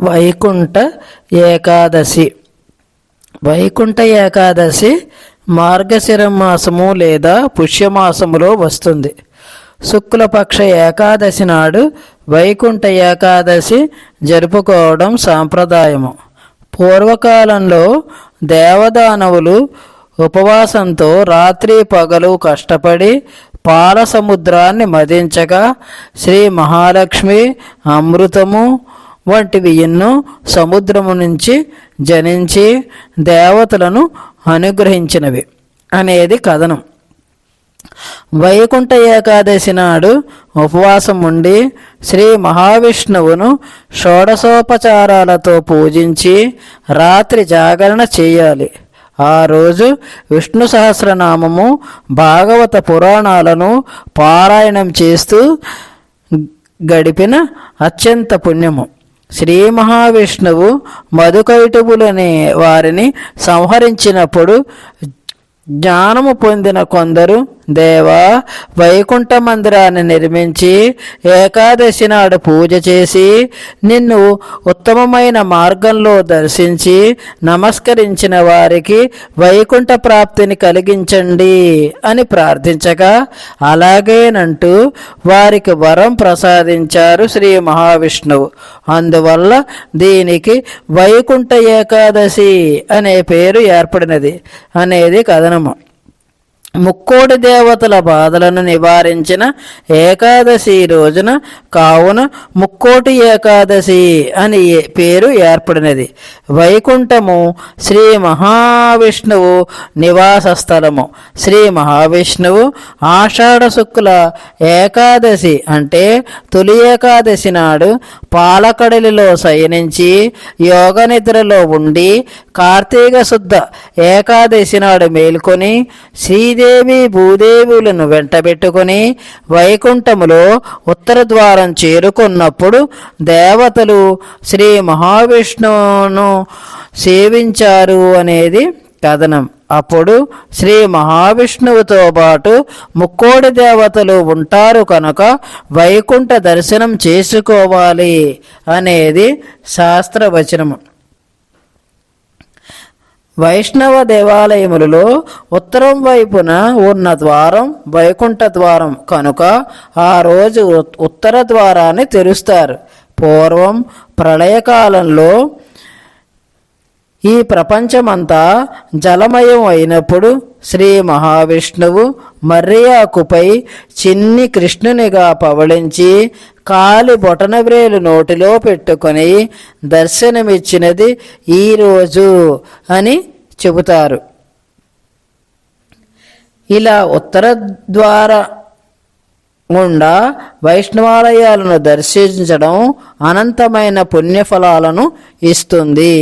వైకుంఠ ఏకాదశి. వైకుంఠ ఏకాదశి మార్గశిర మాసము లేదా పుష్యమాసములో వస్తుంది. శుక్లపక్ష ఏకాదశి నాడు వైకుంఠ ఏకాదశి జరుపుకోవడం సాంప్రదాయము. పూర్వకాలంలో దేవదానవులు ఉపవాసంతో రాత్రి పగలు కష్టపడి పాల సముద్రాన్ని మదించగా శ్రీ మహాలక్ష్మి అమృతము వంటివి ఎన్నో సముద్రము నుంచి జనించి దేవతలను అనుగ్రహించినవి అనేది కథనం. వైకుంఠ ఏకాదశి నాడు ఉపవాసం ఉండి శ్రీ మహావిష్ణువును షోడశోపచారాలతో పూజించి రాత్రి జాగరణ చేయాలి. ఆ రోజు విష్ణు సహస్రనామము భాగవత పురాణాలను పారాయణం చేస్తూ గడిపిన అత్యంత పుణ్యము. శ్రీ మహావిష్ణువు మధుకైటబులనే వారిని సంహరించినప్పుడు జ్ఞానము పొందిన కొందరు దేవా వైకుంఠ మందిరాన్ని నిర్మించి ఏకాదశి నాడు పూజ చేసి నిన్ను ఉత్తమమైన మార్గంలో దర్శించి నమస్కరించిన వారికి వైకుంఠ ప్రాప్తిని కలిగించండి అని ప్రార్థించగా అలాగేనంటూ వారికి వరం ప్రసాదించారు శ్రీ మహావిష్ణువు అందువల్ల దీనికి వైకుంఠ ఏకాదశి అనే పేరు ఏర్పడినది అనేది కథనము. ముక్కోటి దేవతల బాధలను నివారించిన ఏకాదశి రోజున కావున ముక్కోటి ఏకాదశి అని పేరు ఏర్పడినది. వైకుంఠము శ్రీ మహావిష్ణువు నివాస స్థలము. శ్రీ మహావిష్ణువు ఆషాఢ శుక్ల ఏకాదశి అంటే తొలి ఏకాదశి నాడు పాలకడలిలో శయనించి యోగ నిద్రలో ఉండి కార్తీక శుద్ధ ఏకాదశి నాడు మేల్కొని శ్రీదేవి భూదేవులను వెంటబెట్టుకొని వైకుంఠములో ఉత్తర ద్వారం చేరుకున్నప్పుడు దేవతలు శ్రీ మహావిష్ణువును సేవించారు అనేది కథనం. అప్పుడు శ్రీ మహావిష్ణువుతో పాటు ముక్కోడి దేవతలు ఉంటారు కనుక వైకుంఠ దర్శనం చేసుకోవాలి అనేది శాస్త్రవచనము. వైష్ణవ దేవాలయములలో ఉత్తరం వైపున ఉన్న ద్వారం వైకుంఠ ద్వారం. కనుక ఆ రోజు ఉత్తర ద్వారాన్ని తెరుస్తారు. పూర్వం ప్రళయకాలంలో ఈ ప్రపంచమంతా జలమయం అయినప్పుడు శ్రీ మహావిష్ణువు మర్రియాకుపై చిన్ని కృష్ణునిగా పవళించి కాలు బొటనవ్రేలు నోటిలో పెట్టుకొని దర్శనమిచ్చినది ఈరోజు అని చెబుతారు. ఇలా ఉత్తర ద్వార గుండా వైష్ణవాలయాలను దర్శించడం అనంతమైన పుణ్యఫలాలను ఇస్తుంది.